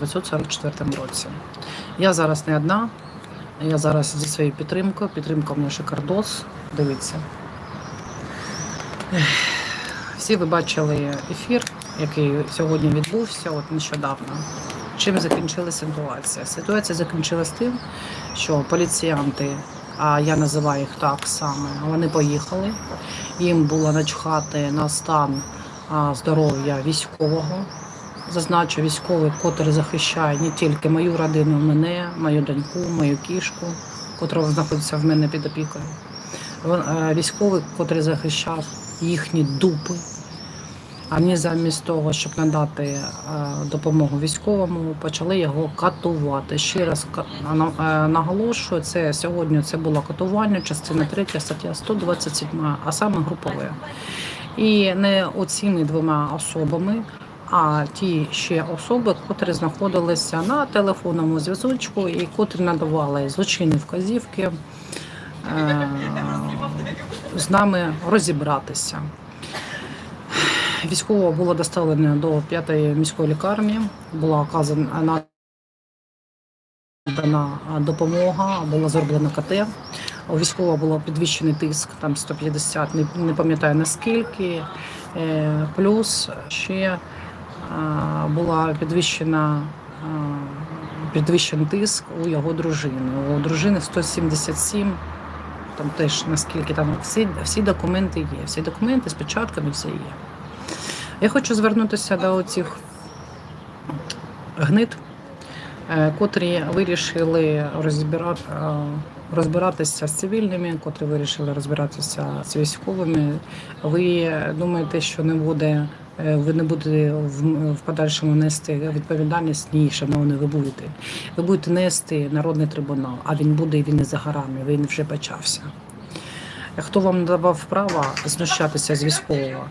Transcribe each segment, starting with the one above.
1944 році. Я зараз не одна, я зараз зі своєю підтримкою. Підтримка в мене Шикардос. Дивіться. Всі ви бачили ефір, який сьогодні відбувся, от нещодавно. Чим закінчилася ситуація? Ситуація закінчилась тим, що поліціянти, а я називаю їх так саме, вони поїхали. Їм було начхати на стан здоров'я військового. Зазначу військовий, котрий захищає не тільки мою родину, мене, мою доньку, мою кішку, котра знаходиться в мене під опікою. Е, Військовий, котрий захищав їхні дупи. А вони замість того, щоб надати е, допомогу військовому, почали його катувати. Ще раз е, наголошую, це сьогодні це було катування, частина 3, стаття 127, а саме групове. І не оціми двома особами, а ті ще особи, котрі знаходилися на телефонному зв'язочку і котрі надавали злочинні вказівки е, з нами розібратися. Військово було доставлено до п'ятої міської лікарні, була оказана надана допомога, була зроблена КТ. У військового було підвищений тиск, там 150, не, пам'ятаю наскільки. Е, Плюс ще була підвищена підвищений тиск у його дружини. У дружини 177, там теж наскільки там всі, всі документи є. Всі документи з печатками все є. Я хочу звернутися до цих гнид, е, котрі вирішили розбирати, е, розбиратися з цивільними, котрі вирішили розбиратися з військовими. Ви думаєте, що не буде, ви не будете в, подальшому нести відповідальність? Ні, шановні, ви будете. Ви будете нести народний трибунал, а він буде і він не за горами, він вже почався. Хто вам давав право знущатися з військового?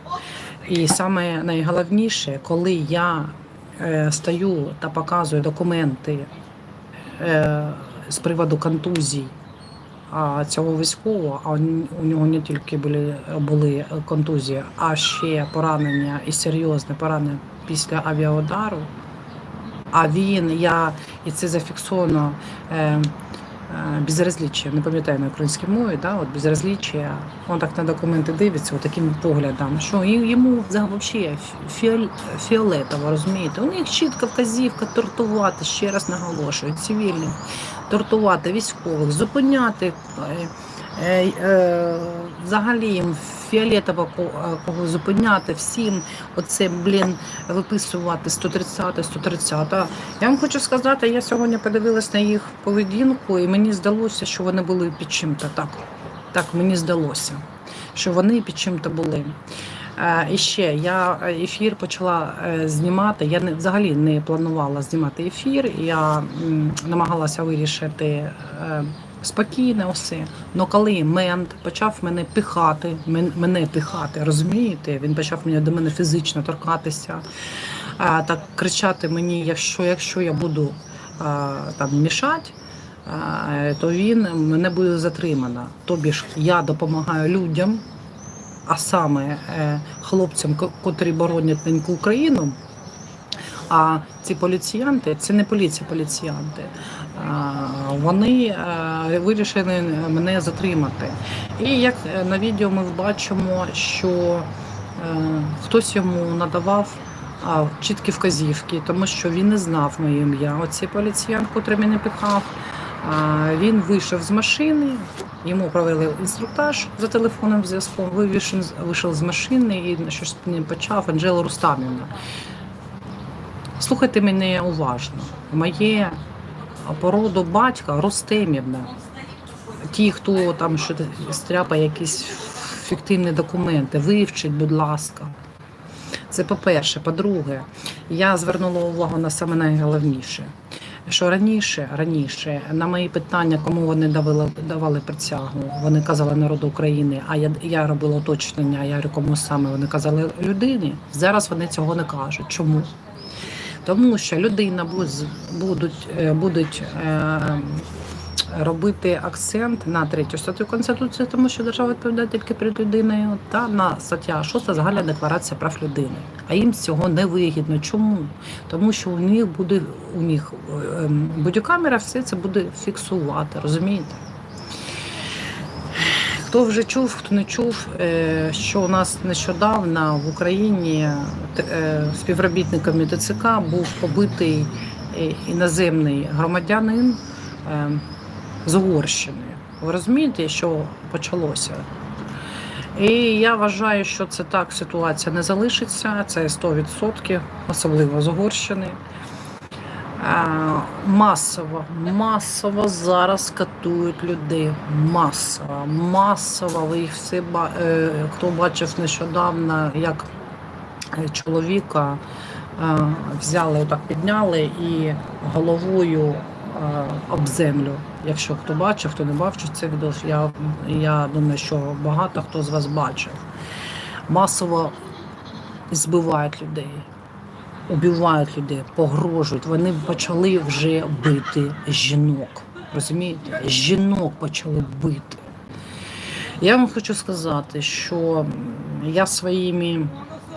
І саме найголовніше, коли я е, стою та показую документи е, з приводу контузій цього військового, а у- нього не тільки були, були контузії, а ще поранення і серйозне поранення після авіаудару. А він, я, і це зафіксовано е, безразліччя, не пам'ятаю на українській мові, да, от безразліччя, він так на документи дивиться, таким поглядом, що йому взагалі фіол, фіолетово, розумієте? У них чітка вказівка тортувати, ще раз наголошую, цивільних, тортувати військових, зупиняти. Е, е, Взагалі їм фіолетово е, кого зупиняти всім, оце, блін, виписувати 130, 130. Я вам хочу сказати, я сьогодні подивилась на їх поведінку, і мені здалося, що вони були під чим-то так. Так, мені здалося, що вони під чим-то були. І ще я ефір почала знімати. Я не взагалі не планувала знімати ефір. Я намагалася вирішити е, спокійно все. Но коли мент почав мене пихати, мен- мене пихати, розумієте? Він почав мене до мене фізично торкатися, так кричати мені, якщо, якщо я буду там мішати. То він мене буде затримано. Тобі ж я допомагаю людям, а саме е, хлопцям, котрі боронять неньку Україну. А ці поліціянти це не поліція, поліціянти. Вони е, вирішили мене затримати. І як е, на відео ми бачимо, що е, хтось йому надавав чіткі вказівки, тому що він не знав моє ім'я. Оцей поліціянт, котрий мене пихав. Він вийшов з машини, йому провели інструктаж за телефонним зв'язком. Вийшов, з машини і щось ним почав Анжела Рустамівна. Слухайте мене уважно. Моє породу батька Рустемівна. Ті, хто там що стряпає якісь фіктивні документи, вивчіть, будь ласка. Це по-перше. По-друге, я звернула увагу на саме найголовніше. Що раніше, раніше на мої питання, кому вони давали, давали присягу, вони казали народу України, а я, я робила уточнення, я кому саме вони казали людині. Зараз вони цього не кажуть. Чому? Тому що людина будуть, будуть, е, е, робити акцент на третю статтю Конституції, тому що держава відповідає тільки перед людиною, та на стаття 6 загальна декларація прав людини. А їм цього не вигідно. Чому? Тому що у них буде у них е, ем, будь-камера все це буде фіксувати, розумієте? Хто вже чув, хто не чув, е, що у нас нещодавно в Україні е, співробітниками ТЦК був побитий е, іноземний громадянин з Угорщини. Ви розумієте, що почалося? І я вважаю, що це так ситуація не залишиться. Це 100%, особливо з Угорщини. Масово, масово зараз катують людей. Масово, масово. Ви їх всі е, хто бачив нещодавно, як е, чоловіка е, взяли, отак підняли і головою об землю. Якщо хто бачив, хто не бачив це відео, я, я думаю, що багато хто з вас бачив. Масово збивають людей убивають людей, погрожують. Вони почали вже бити жінок. Розумієте? Жінок почали бити. Я вам хочу сказати, що я своїми,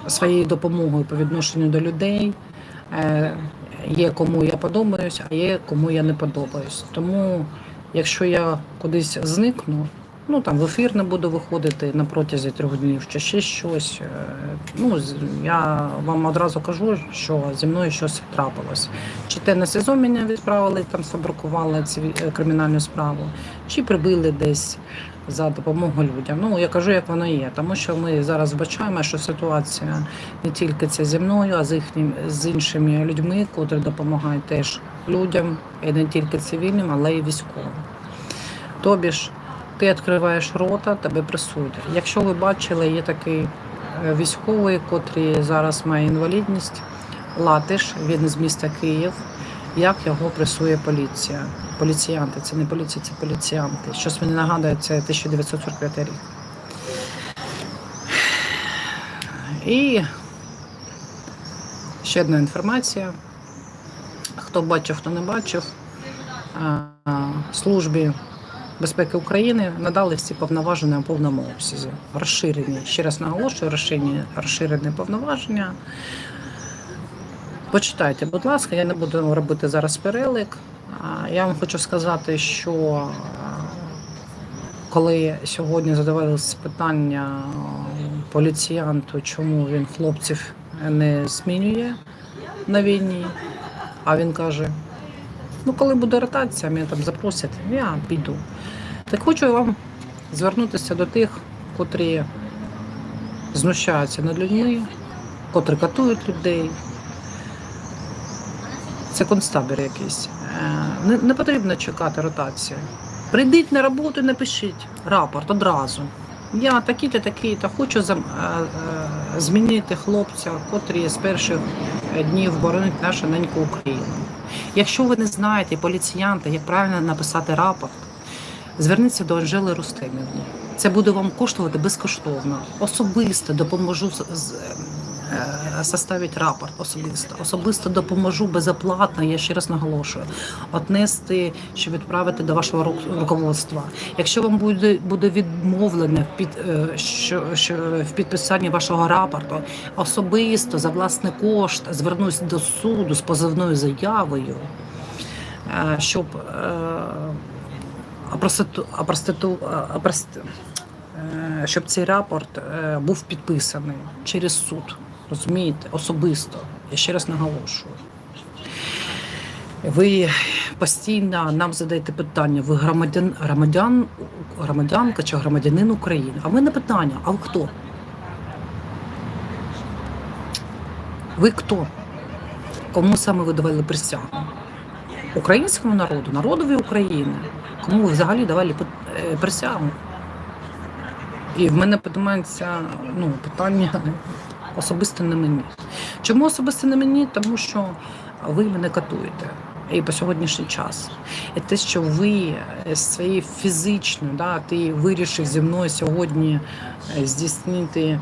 своєю допомогою по відношенню до людей е, є кому я подобаюсь, а є кому я не подобаюсь. Тому, якщо я кудись зникну, ну там в ефір не буду виходити на протязі трьох днів чи ще щось. е, Ну, я вам одразу кажу, що зі мною щось трапилось. Чи те на СИЗО мене відправили, там сфабрикували циві- е, кримінальну справу, чи прибили десь за допомогою людям. Ну я кажу, як воно є, тому що ми зараз бачаємо, що ситуація не тільки це зі мною, а з їхнім з іншими людьми, котрі допомагають теж людям, і не тільки цивільним, але й військовим. Тобі ти відкриваєш рота, тебе присудять. Якщо ви бачили, є такий е, військовий, котрий зараз має інвалідність, Латиш, він з міста Київ. Як його пресує поліція? Поліціянти, це не поліція, це поліціянти. Щось мені нагадує, це 1945 рік. І ще одна інформація. Хто бачив, хто не бачив, службі безпеки України надали всі повноваження у повному обсязі. Розширені. Ще раз наголошую, розширені, розширені повноваження. Почитайте, будь ласка, я не буду робити зараз перелик. Я вам хочу сказати, що коли сьогодні задавалися питання поліціянту, чому він хлопців не змінює на війні, а він каже: ну, коли буде ротація, мене там запросять, я піду. Так хочу вам звернутися до тих, котрі знущаються над людьми, котрі катують людей. Це концтабір якийсь. Е, Не, не потрібно чекати ротації. Прийдіть на роботу напишіть рапорт одразу. Я такий-то, такий-то хочу зам- е, е, змінити хлопця, котрі з перших днів боронить нашу неньку Україну. Якщо ви не знаєте, поліціянти, як правильно написати рапорт, зверніться до Анжели Рустемівни. Це буде вам коштувати безкоштовно. Особисто допоможу з- составити рапорт особисто. Особисто допоможу безоплатно, я ще раз наголошую, отнести, що відправити до вашого ру- руководства. Якщо вам буде, буде відмовлено в, під, е, що, що, в підписанні вашого рапорту, особисто за власний кошт звернусь до суду з позовною заявою, е, щоб е, опроститу, опрост, е, щоб цей рапорт е, був підписаний через суд. Розумієте, особисто. Я ще раз наголошую. Ви постійно нам задаєте питання, ви громадян, громадян, громадянка чи громадянин України. А в мене питання: а ви хто? Ви хто? Кому саме ви давали присягу? Українському народу, народові України. Кому ви взагалі давали е, присягу? І в мене піднімається ну, питання особисто не мені. Чому особисто не мені? Тому що ви мене катуєте. І по сьогоднішній час. І те, що ви е, своєю фізичною, да, ти вирішив зі мною сьогодні е, здійснити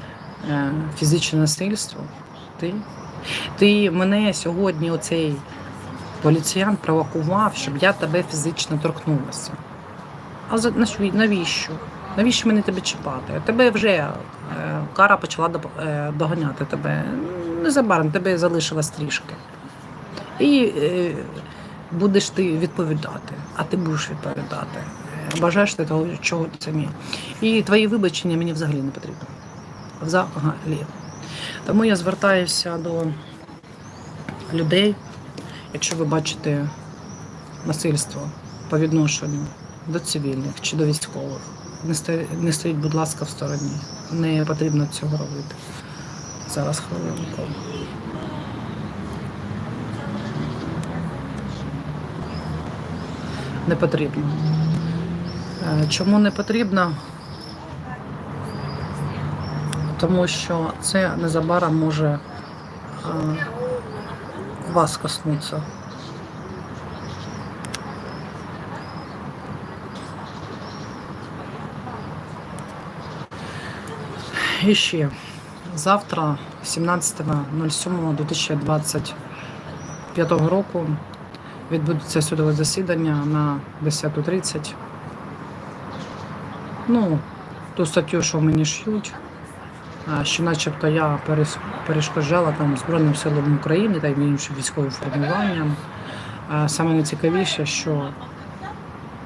е, фізичне насильство. Ти, ти мене сьогодні оцей поліціян провокував, щоб я тебе фізично торкнулася. А навіщо- навіщо? Мені тебе чіпати? Тебе вже е, кара почала е, доганяти тебе. Незабаром тебе залишилось трішки. І е, будеш ти відповідати, а ти будеш відповідати. Бажаєш ти того, чого це мій. І твої вибачення мені взагалі не потрібно. Взагалі. Тому я звертаюся до людей, якщо ви бачите насильство по відношенню до цивільних чи до військових, не стоїть, будь ласка, в стороні. Не потрібно цього робити. Зараз хвилинку. Не потрібно. Е, Чому не потрібно? Тому що це незабаром може е, вас коснутися. І ще завтра, 17.07.2025 року, відбудеться судове засідання на 10.30. Ну, ту статтю, що мені шьють, що начебто я перешкоджала там Збройним силам України та й іншим військовим формуванням. Саме найцікавіше, що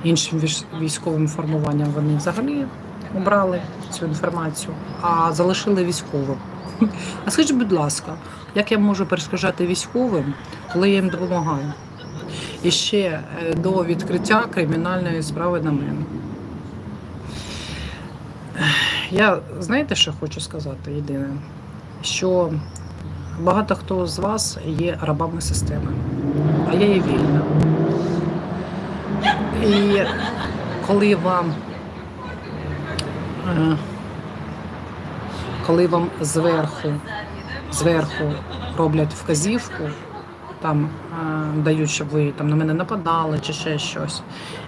іншим військовим формуванням вони взагалі обрали цю інформацію, а залишили військовим. А скажіть, будь ласка, як я можу перешкоджати військовим, коли я їм допомагаю? І ще е, до відкриття кримінальної справи на мене. Я знаєте, що хочу сказати єдине, що багато хто з вас є рабами системи, а я є вільна. І коли вам коли вам зверху, зверху роблять вказівку, там е, дають, щоб ви там на мене нападали чи ще щось.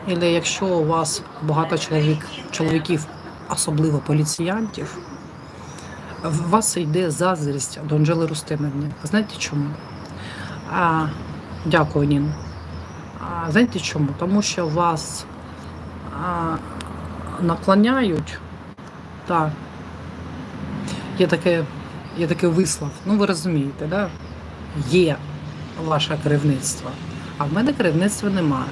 І якщо у вас багато чоловік, чоловіків, особливо поліціянтів, в вас йде заздрість до Анжели Рустемівни. А знаєте чому? А, дякую, Нін. А, знаєте чому? Тому що вас а, наклоняють. Так. Є таке, є такий вислов. Ну, ви розумієте, да? Є ваше керівництво, а в мене керівництва немає.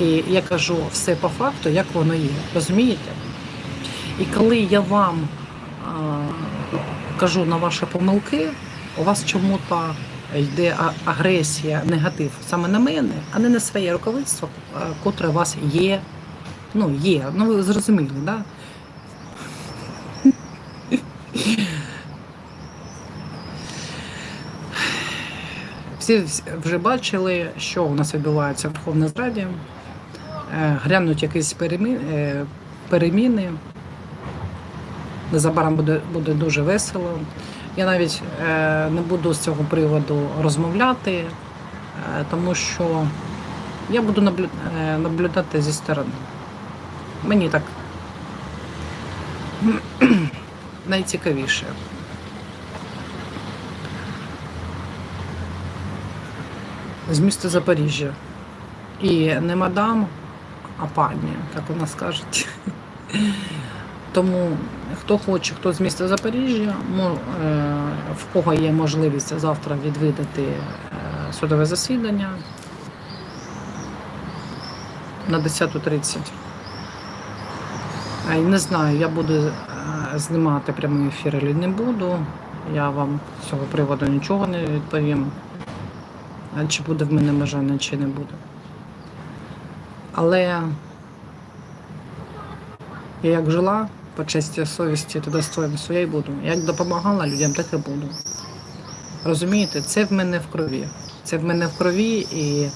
І я кажу все по факту, як воно є. Розумієте? І коли я вам а, кажу на ваші помилки, у вас чому-то йде агресія, негатив саме на мене, а не на своє руководство, котре у вас є. Ну, є. Ну, ви зрозуміли? Да? Всі вже бачили, що у нас відбувається в Верховній Раді. Е, Глянуть якісь е, переміни. Незабаром буде, буде дуже весело. Я навіть е, не буду з цього приводу розмовляти, тому що я буду наблюдати зі сторони. Мені так найцікавіше. З міста Запоріжжя. І не мадам, а пані, як у нас кажуть. Тому хто хоче, хто з міста Запоріжжя, е, в кого є можливість завтра відвідати е, судове засідання на 10.30. Е, Не знаю, я буду знімати прямий ефір не буду. Я вам з цього приводу нічого не відповім. Чи буде в мене бажання, чи не буде. Але я як жила по честі совісті та достоинству, я й буду. Як допомагала людям, так і буду. Розумієте, це в мене в крові. Це в мене в крові і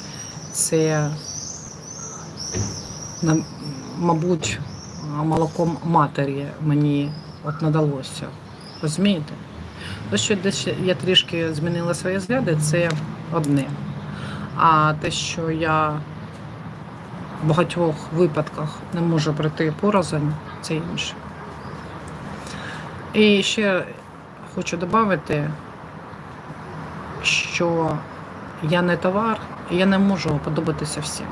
це, мабуть, молоком матері мені от надалося. Розумієте? Те, що десь я трішки змінила свої взгляди, це одне. А те, що я в багатьох випадках не можу пройти порознь, це інше. І ще хочу додати, що я не товар, і я не можу подобатися всім.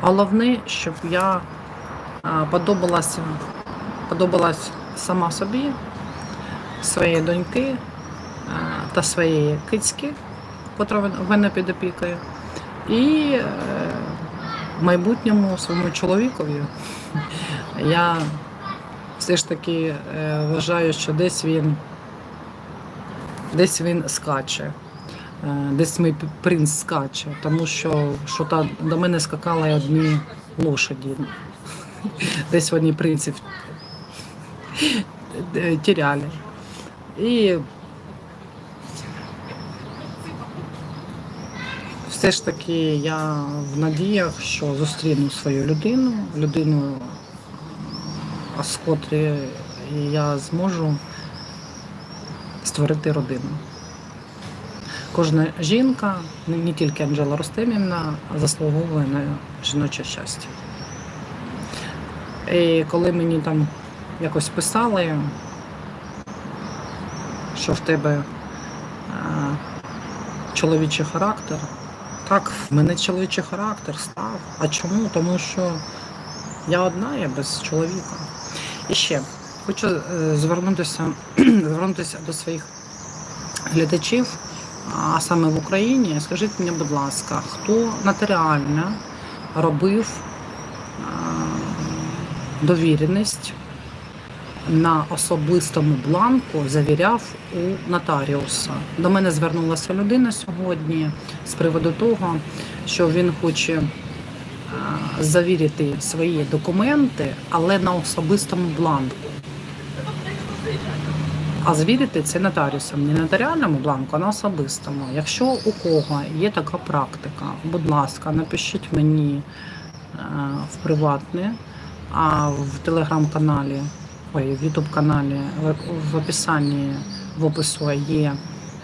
Головне, щоб я подобалася, подобалась сама собі, своєї доньки та своєї кицьки, котра мене під опікою, і е, в майбутньому своєму чоловікові. Я все ж таки е, вважаю, що десь він десь він скаче. Е, Десь мій принц скаче, тому що, що та, до мене скакали одні лошаді. Десь вони принців тіряли. І все ж таки я в надіях, що зустріну свою людину, людину, з котрої я зможу створити родину. Кожна жінка, не тільки Анжела Ростемівна, заслуговує на жіноче щастя. І коли мені там якось писали, що в тебе а, чоловічий характер, так, в мене чоловічий характер став. А чому? Тому що я одна, я без чоловіка. І ще хочу е, звернутися, звернутися до своїх глядачів, а саме в Україні. Скажіть мені, будь ласка, хто нотаріально робив довіреність на особистому бланку, завіряв у нотаріуса. До мене звернулася людина сьогодні з приводу того, що він хоче завірити свої документи, але на особистому бланку. А звірити це нотаріусом, не нотаріальному бланку, а на особистому. Якщо у кого є така практика, будь ласка, напишіть мені е, в приватне, а в телеграм-каналі, ой, в ютуб-каналі, в, в описанні в опису є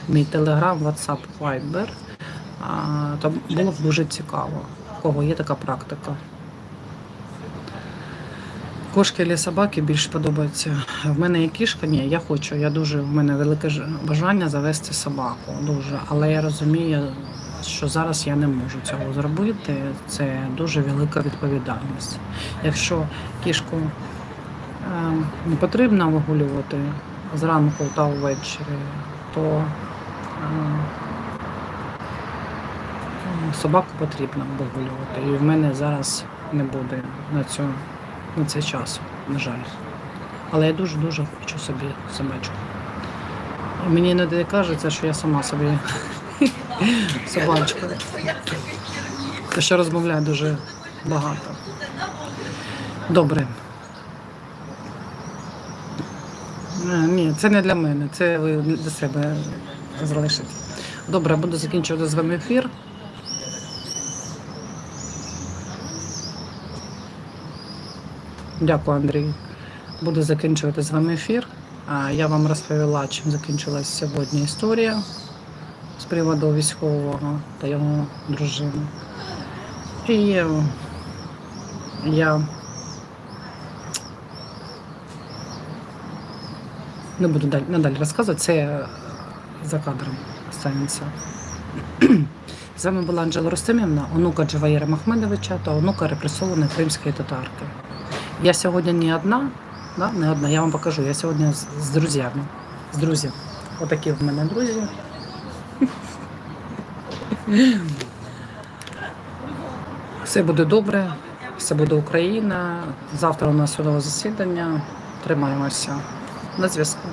мій телеграм, WhatsApp, Viber. То було б дуже цікаво, у кого є така практика. Кошки або собаки більш подобаються. В мене є кішка, ні, я хочу. Я дуже в мене велике бажання завести собаку. Дуже. Але я розумію, що зараз я не можу цього зробити. Це дуже велика відповідальність. Якщо кішку не потрібно вигулювати зранку та ввечері, то е, собаку потрібно вигулювати. І в мене зараз не буде на цю на цей час, на жаль. Але я дуже-дуже хочу собі собачку. Мені іноді кажеться, що я сама собі собачка. Та що розмовляю дуже багато. Добре. Е, Ні, це не для мене, це ви для себе залишите. Добре, буду закінчувати з вами ефір. Дякую, Андрій. Буду закінчувати з вами ефір. Я вам розповіла, чим закінчилась сьогодні історія з приводу військового та його дружини. І я не буду далі, надалі розказувати, це е, за кадром станеться. З вами була Анжела Ростемівна, онука Джаваїра Махмедовича та онука репресованої кримської татарки. Я сьогодні не одна, да, не одна, я вам покажу. Я сьогодні з, з друзями. З друзів. Отакі в мене друзі. Все буде добре, все буде Україна. Завтра у нас судове засідання. Тримаємося на зв'язку.